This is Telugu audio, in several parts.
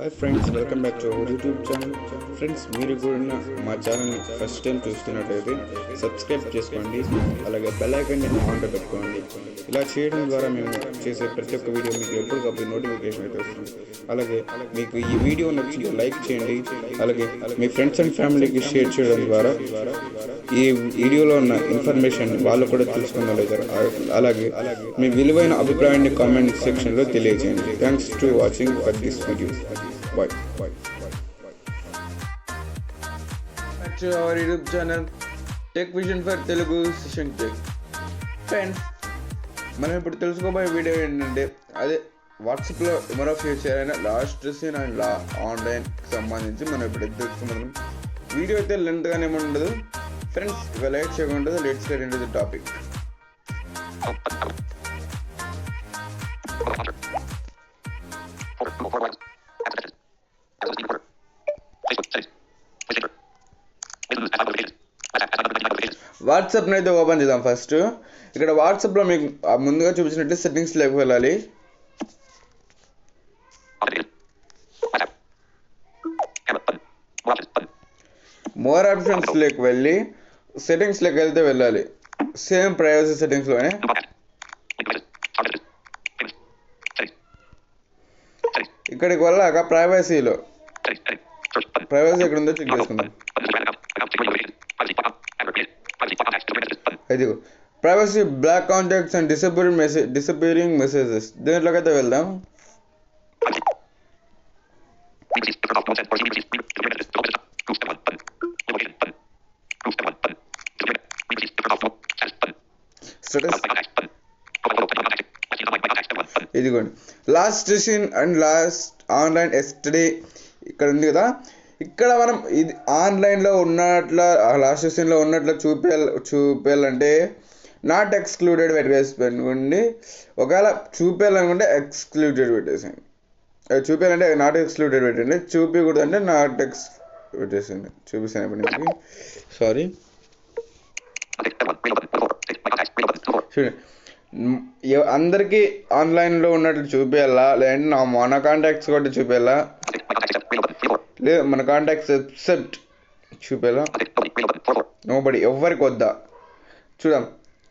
Hi friends welcome back to our YouTube channel friends మీరు కూడా మా ఛానల్ని ఫస్ట్ టైం చూస్తున్నట్టయితే సబ్స్క్రైబ్ చేసుకోండి. అలాగే బెల్ ఐకాన్ని ఆన్లో పెట్టుకోండి. ఇలా చేయడం ద్వారా మేము చేసే ప్రతి ఒక్క వీడియో మీకు ఎప్పటికప్పుడు నోటిఫికేషన్ అయితే వస్తుంది. అలాగే మీకు ఈ వీడియో నచ్చితే లైక్ చేయండి. అలాగే మీ ఫ్రెండ్స్ అండ్ ఫ్యామిలీకి షేర్ చేయడం ద్వారా ఈ వీడియోలో ఉన్న ఇన్ఫర్మేషన్ వాళ్ళు కూడా తెలుసుకున్నట్లయితారు అలాగే మీ విలువైన అభిప్రాయాన్ని కామెంట్ సెక్షన్లో తెలియజేయండి. Thanks to watching for this video bye bye back to our YouTube channel. Tech vision for Telugu session tech friends మనం ఇప్పుడు తెలుసుకోబోయే వీడియో ఏంటంటే అదే వాట్సాప్లో మరో ఫ్యూచర్ అయిన లాస్ట్ సీన్ అండ్ లా ఆన్లైన్ సంబంధించి మనం ఇప్పుడు తెలుసుకుందాం. వీడియో అయితే లెంత్గానే ఉండదు ఫ్రెండ్స్ ఇక లైట్ చేయకుండా లెట్స్ గెట్ ఇంటు టాపిక్ వాట్సాప్ని అయితే ఓపెన్ చేద్దాం ఫస్ట్. ఇక్కడ వాట్సాప్లో మీకు ముందుగా చూపించినట్టు సెట్టింగ్స్లోకి వెళ్ళాలి. మోర్ ఆప్షన్స్లోకి వెళ్ళి సెట్టింగ్స్ లెక్క వెళ్తే వెళ్ళాలి. సేమ్ ప్రైవసీ సెట్టింగ్స్లోనే ఇక్కడికి వెళ్ళాక ప్రైవసీలో ప్రైవసీ ఎక్కడ ఉందో చెక్ చేసుకుందాం. ఇదిగో privacy block contacts and disappearing message disappearing messages దీంట్లోకి అయితే వెళ్దాం స్టేటస్ ఇదిగోండి last seen and last online ఎస్టడే ఇక్కడ ఉంది కదా. ఇక్కడ మనం ఇది ఆన్లైన్లో ఉన్నట్ల లాస్ట్ సీన్లో ఉన్నట్లు చూపేయాలి చూపేయాలంటే నాట్ ఎక్స్క్లూడెడ్ పెట్టేసుకోండి ఒకవేళ చూపేయాలనుకుంటే ఎక్స్క్లూడెడ్ పెట్టేసేయండి. అది చూపేయాలంటే నాట్ ఎక్స్క్లూడెడ్ పెట్టండి చూపించకూడదు అంటే నాట్ ఎక్స్ పెట్టేసేయండి. చూపిస్తాను ఇప్పుడు మీకు. సారీ చూడండి. అందరికీ ఆన్లైన్లో ఉన్నట్లు చూపేయాలా? లేదంటే నా మన కాంటాక్ట్స్ కూడా చూపేయాలా? మన కాంటాక్ట్స్ ఎక్సెప్ట్ చూపేలా? నోబడి ఎవరికి వద్దా? చూద్దాం.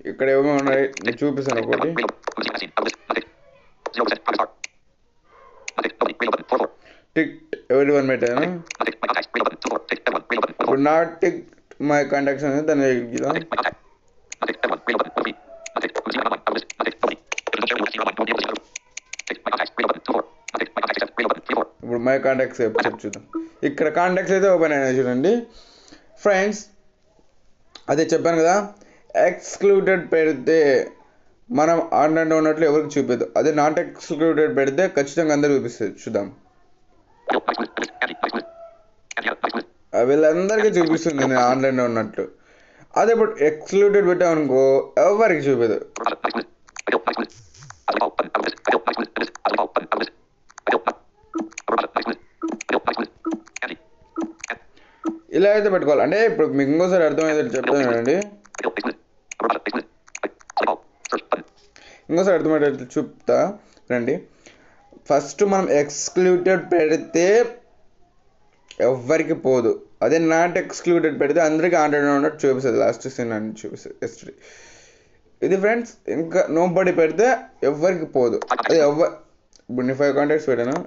ఇక్కడ ఏమో ఉన్నాయి? నేను చూపిస్తాను ఒకటి. టిక్ ఎవరి వన్ పెట్టాను ఇప్పుడు నా టిక్ మై కాంటాక్ట్స్ అనేది దాన్ని ఎక్కిద్దాం ఇప్పుడు మై కాంటాక్ట్స్ ఎపిసోడ్ చూద్దాం. ఇక్కడ కాంటాక్ట్స్ అయితే ఓపెన్ అయినాయి చూడండి. ఫ్రెండ్స్ అదే చెప్పాను కదా ఎక్స్క్లూడెడ్ పెడితే మనం ఆన్లైన్లో ఉన్నట్లు ఎవరికి చూపిద్దాం అదే నాట్ ఎక్స్క్లూడెడ్ పెడితే ఖచ్చితంగా అందరు చూపిస్తుంది. చూద్దాం. వీళ్ళందరికీ చూపిస్తుంది నేను ఆన్లైన్లో ఉన్నట్లు. అదే ఇప్పుడు ఎక్స్క్లూడెడ్ పెట్టామనుకో ఎవరికి చూపేది? ఇలా అయితే పెట్టుకోవాలి. అంటే ఇప్పుడు మీకు ఇంకోసారి అర్థమైతే చెప్తానండి ఇంకోసారి అర్థమయ్యేటట్టు చూపుతా. రండి. ఫస్ట్ మనం ఎక్స్క్లూటెడ్ పెడితే ఎవ్వరికి పోదు. అదే నాట్ ఎక్స్క్లూడెడ్ పెడితే అందరికీ ఆండ్రాయిడ్ ఉన్నట్టు చూపిస్తుంది. లాస్ట్ సీన్ అని చూపిస్తుంది. ఎస్టరీ ఇది ఫ్రెండ్స్ ఇంకా నో బడి పెడితే ఎవ్వరికి పోదు. అది ఎవ్వ ఇప్పుడు నీ ఫైవ్ కాంటాక్ట్స్ పెట్టాను?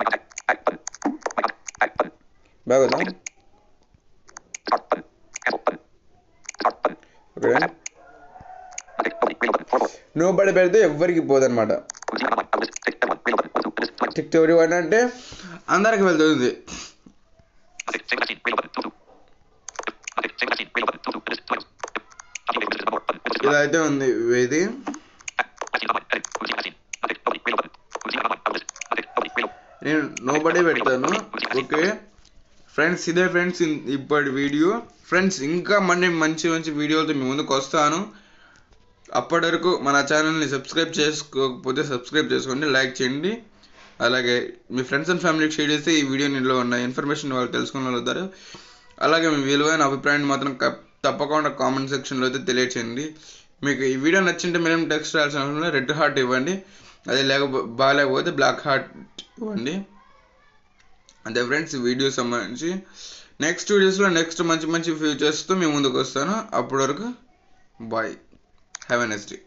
బాగుందా? నో బడి పెడితే ఎవ్వరికి పోదన్నమాట. టిక్ ఎవరి వన్ అంటే అందరికి వెళ్తుంది. ఇలా అయితే ఉంది ఇది నేను నో నోబడి పెడతాను. ఓకే. ఫ్రెండ్స్ ఇదే ఫ్రెండ్స్ ఇప్పటి వీడియో. ఫ్రెండ్స్ ఇంకా మళ్ళీ మంచి మంచి వీడియోలతో మీ ముందుకు వస్తాను. అప్పటి వరకు మన ఛానల్ని సబ్స్క్రైబ్ చేసుకోకపోతే సబ్స్క్రైబ్ చేసుకోండి లైక్ చేయండి. అలాగే మీ ఫ్రెండ్స్ అండ్ ఫ్యామిలీకి షేర్ చేస్తే ఈ వీడియో ఇందులో ఉన్న ఇన్ఫర్మేషన్ వాళ్ళు తెలుసుకోగలుగుతారు అలాగే మీ విలువైన అభిప్రాయాన్ని మాత్రం తప్పకుండా కామెంట్ సెక్షన్లో అయితే తెలియచేయండి. మీకు ఈ వీడియో నచ్చింటే మీరేం టెక్స్ట్ రాయాల్సిన రెడ్ హార్ట్ ఇవ్వండి. అదే లేక బాగాలేకపోతే బ్లాక్ హార్ట్ ఇవ్వండి. అంతే ఫ్రెండ్స్ వీడియో సంబంధించి నెక్స్ట్ వీడియోస్లో నెక్స్ట్ మంచి మంచి ఫ్యూచర్స్తో మేము ముందుకు వస్తాను. అప్పటి వరకు bye have a next day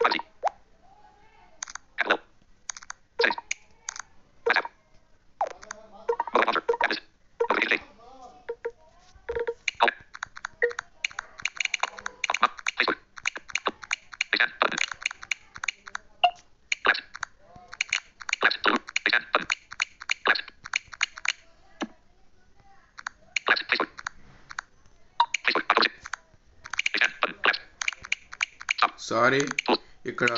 sorry ఇక్కడ